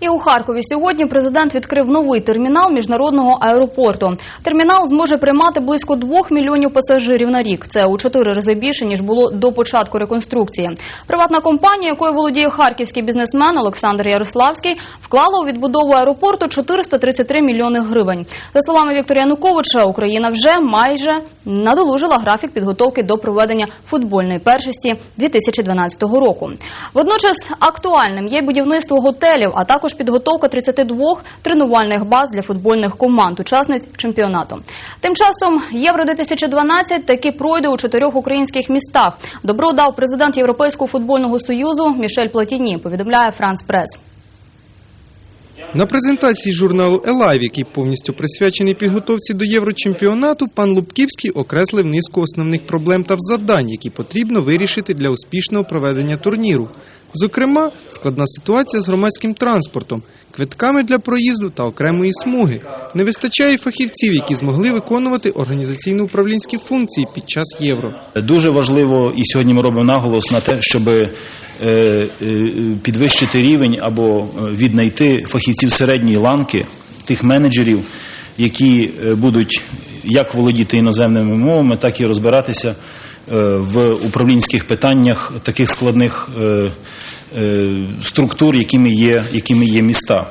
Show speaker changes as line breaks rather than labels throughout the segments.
І у Харкові сьогодні президент відкрив новий термінал міжнародного аеропорту. Термінал зможе приймати близько 2 мільйонів пасажирів на рік. Це у чотири рази більше ніж було до початку реконструкції. Приватна компанія, якою володіє харківський бізнесмен Олександр Ярославський, вклала у відбудову аеропорту 433 мільйони гривень. За словами Віктора Януковича, Україна вже майже надолужила графік підготовки до проведення футбольної першості 2012 року. Водночас актуальним є будівництво готелів, а також підготовка 32 тренувальних баз для футбольних команд, учасниць чемпіонату. Тим часом Євро 2012 таки пройде у чотирьох українських містах. Добро дав президент Європейського футбольного союзу Мішель Платіні. Повідомляє Франс Прес.
На презентації журналу Елайв, який повністю присвячений підготовці до єврочемпіонату, пан Лубківський окреслив низку основних проблем та завдань, які потрібно вирішити для успішного проведення турніру. Зокрема, складна ситуація з громадським транспортом, квитками для проїзду та окремої смуги. Не вистачає фахівців, які змогли виконувати організаційно-управлінські функції під час євро.
Дуже важливо, і сьогодні ми робимо наголос на те, щоб е, е, підвищити рівень або е, віднайти фахівців середньої ланки, тих менеджерів, які будуть як володіти іноземними мовами, так і розбиратися в управлінських питаннях таких складних е, е, структур, якими є, якими є міста.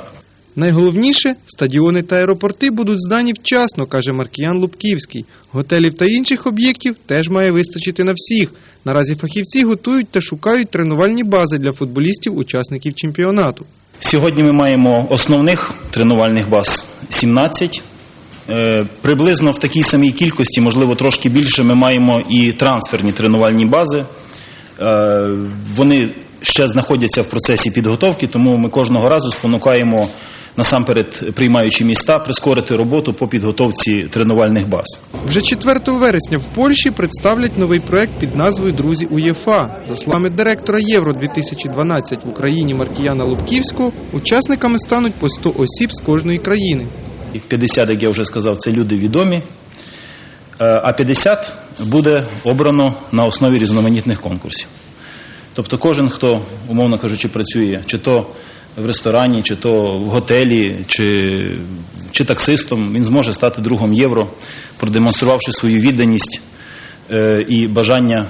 Найголовніше стадіони та аеропорти будуть здані вчасно, каже Маркіян Лубківський. Готелів та інших об'єктів теж має вистачити на всіх. Наразі фахівці готують та шукають тренувальні бази для футболістів-учасників чемпіонату.
Сьогодні ми маємо основних тренувальних баз 17. Е, Приблизно в такій самій кількості, можливо, трошки більше, ми маємо і трансферні тренувальні бази. Е, Вони ще знаходяться в процесі підготовки, тому ми кожного разу спонукаємо насамперед приймаючі міста прискорити роботу по підготовці тренувальних баз.
Вже 4 вересня в Польщі представлять новий проект під назвою Друзі УЄФА. За словами директора Євро 2012 в Україні Маркіяна Лубківського, учасниками стануть по 100 осіб з кожної країни.
І 50, як я вже сказав, це люди відомі, Е, а 50 буде обрано на основі різноманітних конкурсів. Тобто кожен, хто, умовно кажучи, працює, чи то в ресторані, чи то в готелі, чи, чи таксистом, він зможе стати другом євро, продемонструвавши свою відданість е, і бажання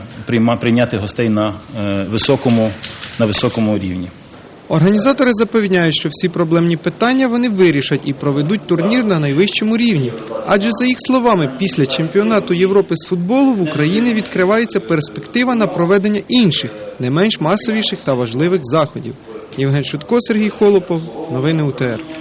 прийняти гостей на е, високому, на високому рівні.
Організатори запевняють, що всі проблемні питання вони вирішать і проведуть турнір на найвищому рівні. Адже за їх словами, після чемпіонату Європи з футболу в Україні відкривається перспектива на проведення інших, не менш масовіших та важливих заходів. Євген Шутко, Сергій Холопов, новини УТР.